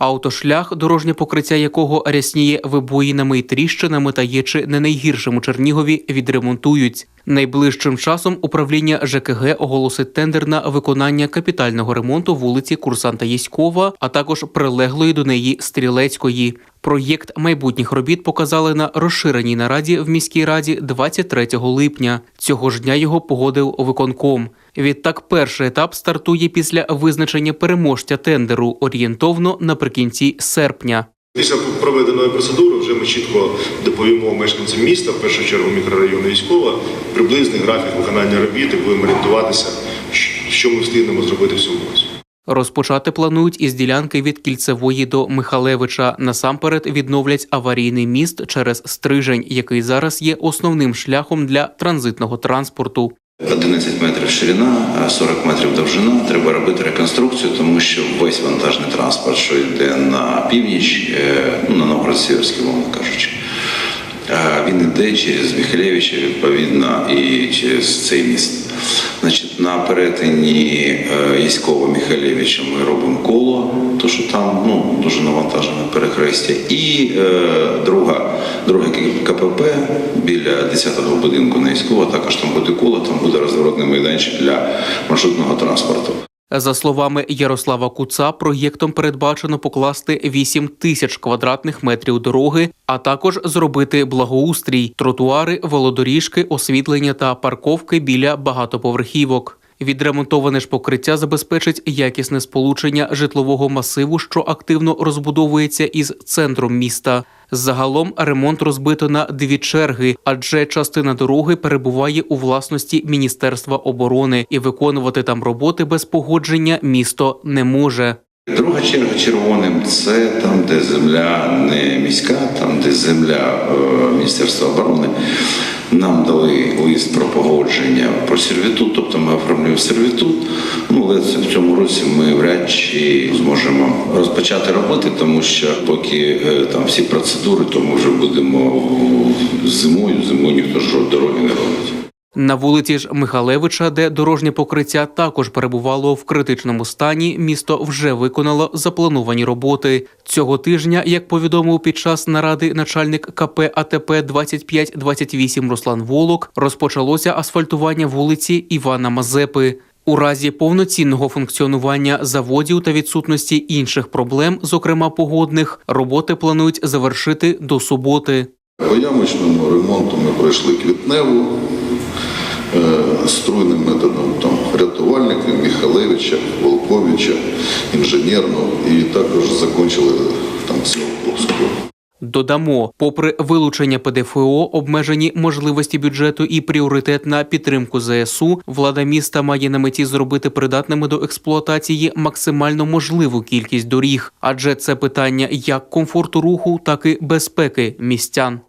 Автошлях, дорожнє покриття якого рясніє вибоїнами і тріщинами та є чи не найгіршим у Чернігові, відремонтують. Найближчим часом управління ЖКГ оголосить тендер на виконання капітального ремонту вулиці Курсанта Єськова, а також прилеглої до неї Стрілецької. Проєкт майбутніх робіт показали на розширеній нараді в міській раді 23 липня. Цього ж дня його погодив виконком. Відтак, перший етап стартує після визначення переможця тендеру орієнтовно наприкінці серпня. Після проведеної процедури вже ми чітко доповімо мешканцям міста, в першу чергу мікрорайону військова, приблизний графік виконання робіт і будемо орієнтуватися, що ми встигнемо зробити в цьому році. Розпочати планують із ділянки від Кільцевої до Михалевича. Насамперед відновлять аварійний міст через Стрижень, який зараз є основним шляхом для транзитного транспорту. 11 метрів ширина, 40 метрів довжина. Треба робити реконструкцію, тому що весь вантажний транспорт, що йде на північ, е, ну на Новгород-Сіверський, мовно кажучи, е, він йде через Михайлевича, відповідно, і через цей міст. Значить, на перетині Яськова Михайлевича ми робимо коло, то що там ну, дуже навантажене перехрестя. І е, друга, друге КПП біля 10-го будинку на Яськова, також там буде коло, там буде розворотний майданчик для маршрутного транспорту. За словами Ярослава Куца, проєктом передбачено покласти 8 тисяч квадратних метрів дороги, а також зробити благоустрій, тротуари, велодоріжки, освітлення та парковки біля багатоповерхівок. Відремонтоване ж покриття забезпечить якісне сполучення житлового масиву, що активно розбудовується із центром міста. Загалом ремонт розбито на дві черги, адже частина дороги перебуває у власності Міністерства оборони, і виконувати там роботи без погодження місто не може. Друга черга червоним це там, де земля не міська, там, де земля е, Міністерства оборони. Нам дали лист про погодження про сервітут, тобто ми оформлюємо сервітут. Ну, але в цьому році ми вряд чи зможемо розпочати роботи, тому що поки е, там всі процедури, то ми вже будемо зимою. Зимою ніхто ж дороги не робить. На вулиці ж Михалевича, де дорожнє покриття також перебувало в критичному стані, місто вже виконало заплановані роботи. Цього тижня, як повідомив під час наради начальник КП АТП 2528 Руслан Волок, розпочалося асфальтування вулиці Івана Мазепи. У разі повноцінного функціонування заводів та відсутності інших проблем, зокрема погодних, роботи планують завершити до суботи. По ямочному ремонту ми пройшли квітневу струйним методом там, рятувальників Михалевича, Волковича, інженерного і також закінчили там Селковську. Додамо, попри вилучення ПДФО, обмежені можливості бюджету і пріоритет на підтримку ЗСУ, влада міста має на меті зробити придатними до експлуатації максимально можливу кількість доріг, адже це питання як комфорту руху, так і безпеки містян.